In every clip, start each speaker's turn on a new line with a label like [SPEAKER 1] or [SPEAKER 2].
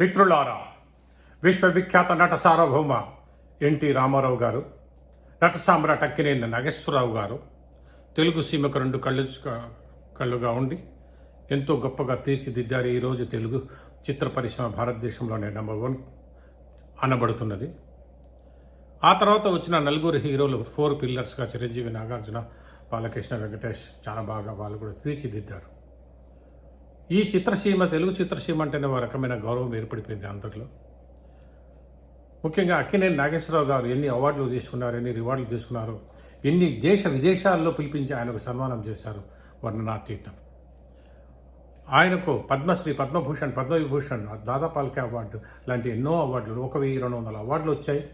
[SPEAKER 1] మిత్రులారా విశ్వవిఖ్యాత నట సార్వభౌమ ఎన్టీ రామారావు గారు నట సామ్రాట్ అక్కినేని నాగేశ్వరరావు గారు తెలుగు సీమకు రెండు కళ్ళు కళ్ళుగా ఉండి ఎంతో గొప్పగా తీర్చిదిద్దారు ఈరోజు తెలుగు చిత్ర పరిశ్రమ భారతదేశంలోనే నెంబర్ వన్ అనబడుతున్నది. ఆ తర్వాత వచ్చిన నలుగురు హీరోలు ఫోర్ పిల్లర్స్గా చిరంజీవి నాగార్జున బాలకృష్ణ వెంకటేష్ చాలా బాగా వాళ్ళు కూడా తీర్చిదిద్దారు. ఈ చిత్రసీమ తెలుగు చిత్రసీమ అంటేనే ఒక రకమైన గౌరవం ఏర్పడిపోయింది అందరిలో ముఖ్యంగా అక్కినేని నాగేశ్వరరావు గారు ఎన్ని అవార్డులు తీసుకున్నారు ఎన్ని రివార్డులు తీసుకున్నారు ఎన్ని దేశ విదేశాల్లో పిలిపించి ఆయనకు సన్మానం చేశారు వర్ణనాతీతం. ఆయనకు పద్మశ్రీ పద్మభూషణ్ పద్మవిభూషణ్ దాదాపాల్కే అవార్డు లాంటి ఎన్నో అవార్డులు ఒక వెయ్యి రెండు వందల అవార్డులు వచ్చాయి.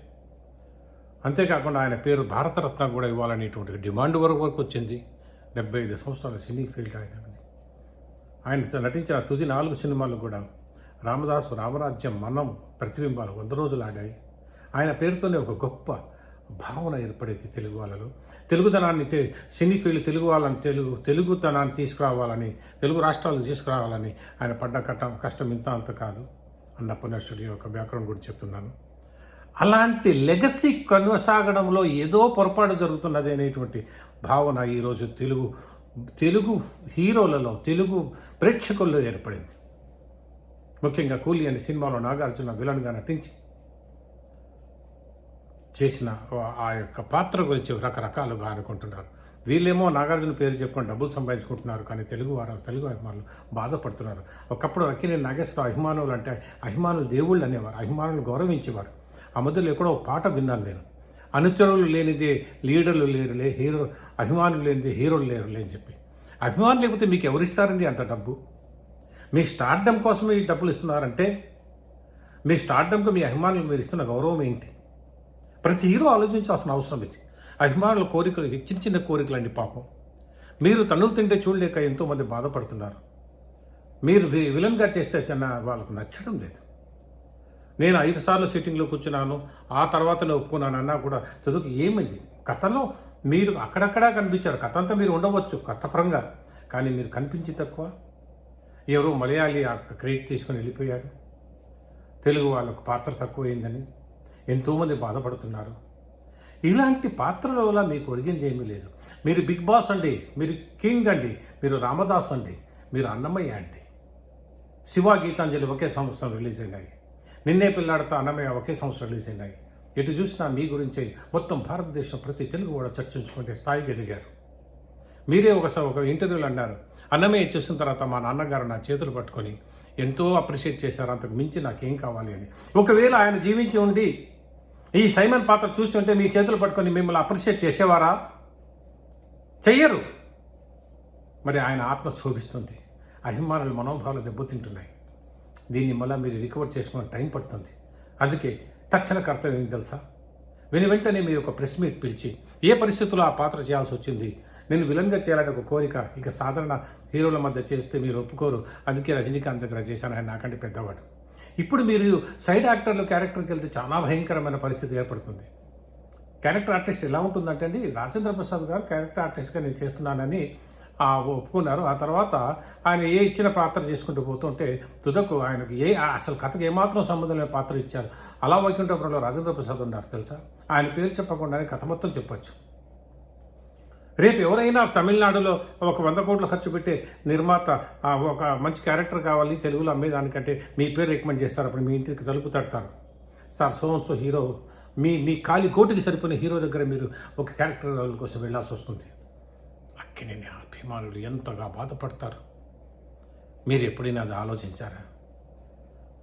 [SPEAKER 1] అంతేకాకుండా ఆయన పేరు భారతరత్న కూడా ఇవ్వాలనేటువంటి డిమాండ్ వరకు వరకు వచ్చింది. డెబ్బై ఐదు సంవత్సరాల సినీ ఫీల్డ్ ఆయన ఆయన నటించిన తుది నాలుగు సినిమాలు కూడా రామదాసు రామరాజ్యం మనం ప్రతిబింబాలు వంద రోజులు ఆడాయి. ఆయన పేరుతోనే ఒక గొప్ప భావన ఏర్పడేది తెలుగు వాళ్ళలో. తెలుగుదనాన్ని సినీ ఫీల్డ్ తెలుగు వాళ్ళని తెలుగు తెలుగుతనాన్ని తీసుకురావాలని తెలుగు రాష్ట్రాలు తీసుకురావాలని ఆయన పడ్డ కట్టం కష్టం ఇంత అంత కాదు అన్న పునశ్వరి యొక్క బ్యాక్గ్రౌండ్ గురించి చెప్తున్నాను. అలాంటి లెగసీ కొనసాగడంలో ఏదో పొరపాటు జరుగుతున్నది అనేటువంటి భావన ఈరోజు తెలుగు తెలుగు హీరోలలో తెలుగు ప్రేక్షకుల్లో ఏర్పడింది. ముఖ్యంగా కూలీ అనే సినిమాలో నాగార్జున విలన్గా నటించి చేసిన ఆ యొక్క పాత్ర గురించి రకరకాలుగా అనుకుంటున్నారు. వీళ్ళేమో నాగార్జున పేరు చెప్పుకొని డబ్బులు సంపాదించుకుంటున్నారు కానీ తెలుగు వారు తెలుగు అభిమానులు బాధపడుతున్నారు. ఒకప్పుడు అక్కినే నాగేశ్వర అభిమానులు అంటే అభిమానులు దేవుళ్ళు అనేవారు అభిమానులు గౌరవించేవారు. ఆ మధ్యలో ఎక్కడో పాట విన్నాను నేను. అనుచరులు లేనిదే లీడర్లు లేరులే హీరో అభిమానులు లేనిదే హీరోలు లేరులే అని చెప్పి. అభిమానులు లేకపోతే మీకు ఎవరిస్తారండి అంత డబ్బు? మీ స్టార్డమ్ కోసమే ఈ డబ్బులు ఇస్తున్నారంటే మీ స్టార్డమ్కి మీ అభిమానులు మీరు ఇస్తున్న గౌరవం ఏంటి? ప్రతి హీరో ఆలోచించాల్సిన అవసరం ఇది. అభిమానుల కోరికలు చిన్న చిన్న కోరికలండి పాపం. మీరు తన్నులు తింటే చూడలేక ఎంతోమంది బాధపడుతున్నారు. మీరు వి- విలన్గా చేస్తే చిన్న వాళ్ళకు నచ్చడం లేదు. నేను ఐదు సార్లు సిట్టింగ్లో కూర్చున్నాను. ఆ తర్వాత నేను ఒప్పుకున్నాను అన్నా కూడా. చదువుకు ఏమైంది? కథలో మీరు అక్కడక్కడా కనిపించారు. కథ అంతా మీరు ఉండవచ్చు. కథపరంగా కానీ మీరు కనిపించి తక్కువ. ఎవరో మలయాళీ క్రియేట్ క్రెడిట్ తీసుకొని వెళ్ళిపోయారు తెలుగు వాళ్ళకు పాత్ర తక్కువైందని ఎంతోమంది బాధపడుతున్నారు. ఇలాంటి పాత్రల వల్ల మీకు ఒరిగింది ఏమీ లేదు. మీరు బిగ్ బాస్ అండి. మీరు కింగ్ అండి. మీరు రామదాస్ అండి. మీరు అన్నమయ్య అండి. శివ గీతాంజలి ఒకే సంవత్సరం రిలీజ్ అయినాయి. నిన్నే పిల్లాడతా అన్నమయ్య ఒకే సంవత్సరం రిలీజ్ అయినాయి ఎటు చూసినా మీ గురించే మొత్తం భారతదేశం ప్రతి తెలుగు కూడా చర్చించుకునే స్థాయికి ఎదిగారు. మీరే ఒకసారి ఒక ఇంటర్వ్యూలో అన్నారు. అన్నమయ్య చేసిన తర్వాత మా నాన్నగారు నా చేతులు పట్టుకొని ఎంతో అప్రిషియేట్ చేశారు అంతకు మించి నాకేం కావాలి అని. ఒకవేళ ఆయన జీవించి ఉండి ఈ సైమన్ పాత్ర చూసి ఉంటే మీ చేతులు పట్టుకొని మిమ్మల్ని అప్రిషియేట్ చేసేవారా? చెయ్యరు. మరి ఆయన ఆత్మ శోభిస్తుంది అభిమానుల మనోభావాలు దెబ్బతింటున్నాయి. దీన్ని మళ్ళీ మీరు రికవర్ చేసుకునే టైం పడుతుంది. అందుకే తక్షణ కర్తవ్యం తెలుసా? విని వెంటనే మీ ఒక ప్రెస్ మీట్ పిలిచి ఏ పరిస్థితుల్లో ఆ పాత్ర చేయాల్సి వచ్చింది? నేను విలన్గా చేయాలని ఒక కోరిక ఇక సాధారణ హీరోల మధ్య చేస్తే మీరు ఒప్పుకోరు. అందుకే రజనీకాంత్ దగ్గర చేశాను. ఆయన నాకంటే పెద్దవాడు. ఇప్పుడు మీరు సైడ్ యాక్టర్లు క్యారెక్టర్కి వెళ్తే చాలా భయంకరమైన పరిస్థితి ఏర్పడుతుంది. క్యారెక్టర్ ఆర్టిస్ట్ ఎలా ఉంటుందంటే అండి రాజేంద్ర ప్రసాద్ గారు క్యారెక్టర్ ఆర్టిస్ట్గా నేను చేస్తున్నానని ఒప్పుకున్నారు. ఆ తర్వాత ఆయన ఏ ఇచ్చిన పాత్ర చేసుకుంటూ పోతుంటే తుదకు ఆయనకు ఏ అసలు కథకు ఏమాత్రం సంబంధం లేని పాత్ర ఇచ్చారు. అలా వైకుంఠపురంలో రాజేంద్ర ప్రసాద్ ఉన్నారు తెలుసా? ఆయన పేరు చెప్పకుండానే కథ మొత్తం చెప్పొచ్చు. రేపు ఎవరైనా తమిళనాడులో ఒక వంద కోట్లు ఖర్చు పెట్టే నిర్మాత ఒక మంచి క్యారెక్టర్ కావాలి తెలుగులో అమ్మేదానికంటే మీ పేరు రికమెండ్ చేస్తారు అప్పుడు మీ ఇంటికి తలుపు తడతారు. సార్ సోన్సో హీరో మీ మీ కాలి కోటికి సరిపోయిన హీరో దగ్గర మీరు ఒక క్యారెక్టర్ కోసం వెళ్ళాల్సి వస్తుంది. అక్కినేని అభిమానులు ఎంతగా బాధపడతారు? మీరు ఎప్పుడైనా అది ఆలోచించారా?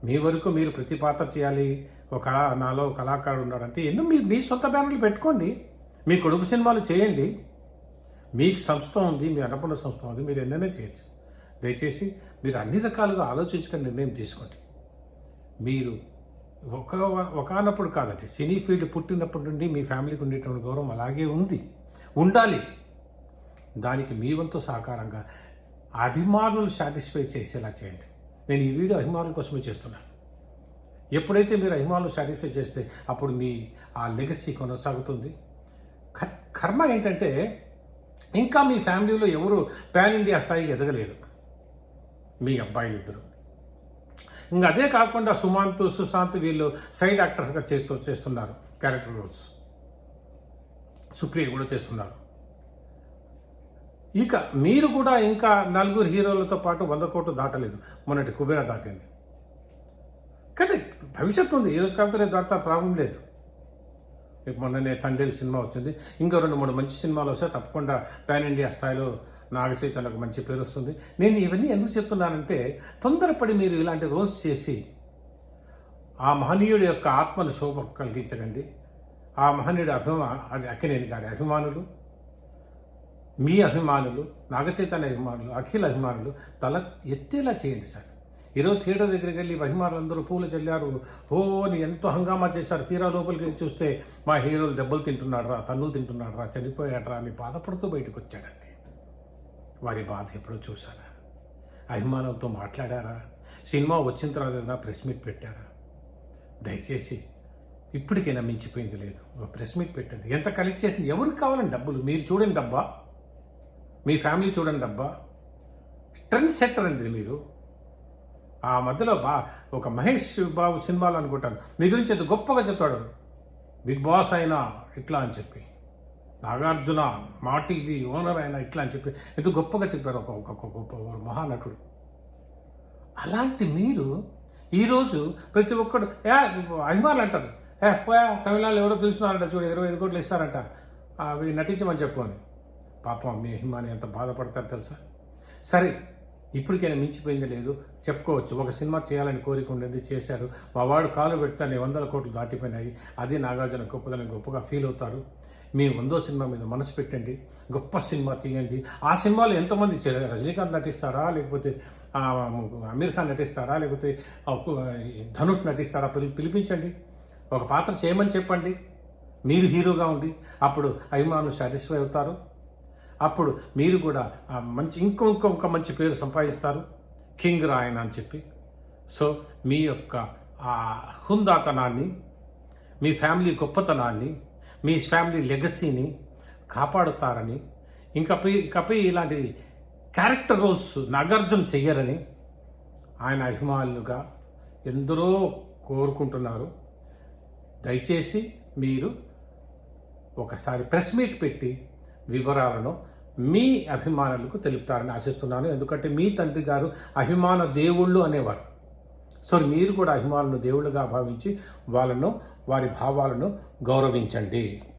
[SPEAKER 1] మీ వరకు మీరు ప్రతి పాత్ర చేయాలి ఒక కళా నాలో కళాకారుడు ఉన్నాడంటే ఎన్నో మీరు మీ సొంత బ్యానర్లు పెట్టుకోండి. మీ కొడుకు సినిమాలు చేయండి. మీకు సంస్థ ఉంది మీ అన్నపూర్ణ సంస్థ ఉంది మీరు ఎన్నైనా చేయొచ్చు. దయచేసి మీరు అన్ని రకాలుగా ఆలోచించుకొని నిర్ణయం తీసుకోండి. మీరు ఒక ఒకనప్పుడు కాదండి సినీ ఫీల్డ్ పుట్టినప్పటి నుండి మీ ఫ్యామిలీకి ఉండేటువంటి గౌరవం అలాగే ఉంది. ఉండాలి. దానికి మీ వంతు సహకారంగా అభిమానులు సాటిస్ఫై చేసేలా చేయండి. నేను ఈ వీడియో అభిమానుల కోసమే చేస్తున్నాను. ఎప్పుడైతే మీరు అభిమానులు సాటిస్ఫై చేస్తే అప్పుడు మీ ఆ లెగసీ కొనసాగుతుంది. క- కర్మ ఏంటంటే ఇంకా మీ ఫ్యామిలీలో ఎవరు పాన్ ఇండియా స్థాయికి ఎదగలేదు. మీ అబ్బాయిలు ఇద్దరు. ఇంకా అదే కాకుండా సుమాంత్ సుశాంత్ వీళ్ళు సైడ్ యాక్టర్స్గా చేస్తూ చేస్తున్నారు. క్యారెక్టర్ రోల్స్ సుప్రియ కూడా చేస్తున్నారు. ఇక మీరు కూడా ఇంకా నలుగురు హీరోలతో పాటు వంద కోట్లు దాటలేదు. మొన్నటి కుబేర దాటింది. కదా భవిష్యత్తు ఉంది. ఈ రోజు కాకపోతే నేను దాటా ప్రాబ్లం లేదు. మొన్ననే తండ్రి సినిమా వచ్చింది. ఇంకా రెండు మూడు మంచి సినిమాలు వస్తే తప్పకుండా పాన్ ఇండియా స్థాయిలో నాగచైతన్యకు మంచి పేరు వస్తుంది. నేను ఇవన్నీ ఎందుకు చెప్తున్నానంటే తొందరపడి మీరు ఇలాంటి రోల్స్ చేసి ఆ మహనీయుడి యొక్క ఆత్మను శోభ కలిగించకండి. ఆ మహనీయుడి అభిమా అది అక్కినేని గారి అభిమానులు మీ అభిమానులు నాగచైతన్య అభిమానులు అఖిల అభిమానులు తల ఎత్తేలా చేయండి సార్. ఈరోజు థియేటర్ దగ్గరికి వెళ్ళి అభిమానులందరూ పూలు చల్లారు. ఓ ఎంతో హంగామా చేశారు. తీరా లోపలికి వెళ్ళి చూస్తే మా హీరోలు దెబ్బలు తింటున్నాడు రా తన్నులు తింటున్నాడు రా చనిపోయాడు రా అని బాధపడుతూ బయటకు వచ్చాడండి. వారి బాధ ఎప్పుడో చూసారా అభిమానులతో మాట్లాడారా? సినిమా వచ్చిన తర్వాత ఏదైనా ప్రెస్ మీట్ పెట్టారా? దయచేసి ఇప్పటికైనా మించిపోయింది లేదు. ప్రెస్ మీట్ పెట్టండి. ఎంత కలెక్ట్ చేసింది? ఎవరికి కావాలని డబ్బులు? మీరు చూడండి డబ్బా. మీ ఫ్యామిలీ చూడండి అబ్బా. ట్రెండ్ సెట్టర్ అండి మీరు. ఆ మధ్యలో బా ఒక మహేష్ బాబు సినిమాలు అనుకుంటాను. మీ గురించి ఎంత గొప్పగా చెప్తాడు బిగ్ బాస్ అయినా ఇట్లా అని చెప్పి. నాగార్జున మా టీవీ ఓనర్ అయినా ఇట్లా అని చెప్పి ఎంత గొప్పగా చెప్పారు ఒక ఒక ఒక గొప్ప మహానటుడు. అలాంటి మీరు ఈరోజు ప్రతి ఒక్కడు ఏ అభిమానులు అంటారు. ఏ పోయా తమిళనాడు ఎవరో పిలుస్తున్నారంట చూడు ఇరవై ఐదు కోట్లు ఇస్తారంట. అవి నటించమని చెప్పు అని. పాపం మీ అభిమాని ఎంత బాధపడతారు తెలుసా? సరే ఇప్పటికైనా మించిపోయింది లేదు. చెప్పుకోవచ్చు ఒక సినిమా చేయాలని కోరిక ఉండేది చేశారు. మా వాడు కాలు పెడితే వందల కోట్లు దాటిపోయినాయి. అది నాగార్జున గొప్పదని గొప్పగా ఫీల్ అవుతారు. మీ వందో సినిమా మీద మనసు పెట్టండి. గొప్ప సినిమా తీయండి. ఆ సినిమాలో ఎంతమంది రజనీకాంత్ నటిస్తారా లేకపోతే అమీర్ ఖాన్ నటిస్తారా లేకపోతే ధనుష్ నటిస్తారా పిలిపించండి. ఒక పాత్ర చేయమని చెప్పండి. మీరు హీరోగా ఉండి అప్పుడు అభిమానులు సాటిస్ఫై అవుతారు. అప్పుడు మీరు కూడా ఆ మంచి ఇంకో ఇంకొక మంచి పేరు సంపాదిస్తారు. కింగ్ రాయన్ అని చెప్పి. సో మీ యొక్క ఆ హుందాతనాన్ని మీ ఫ్యామిలీ గొప్పతనాన్ని మీ ఫ్యామిలీ లెగసీని కాపాడుతారని ఇంకపై ఇకపై ఇలాంటి క్యారెక్టర్ రోల్స్ నాగార్జున చెయ్యరని ఆయన అభిమానులుగా ఎందరో కోరుకుంటున్నారు. దయచేసి మీరు ఒకసారి ప్రెస్ మీట్ పెట్టి వివరాలను మీ అభిమానులకు తెలుపుతారని ఆశిస్తున్నాను. ఎందుకంటే మీ తండ్రి గారు అభిమాన దేవుళ్ళు అనేవారు. సో మీరు కూడా అభిమానులను దేవుళ్ళుగా భావించి వాళ్ళను వారి భావాలను గౌరవించండి.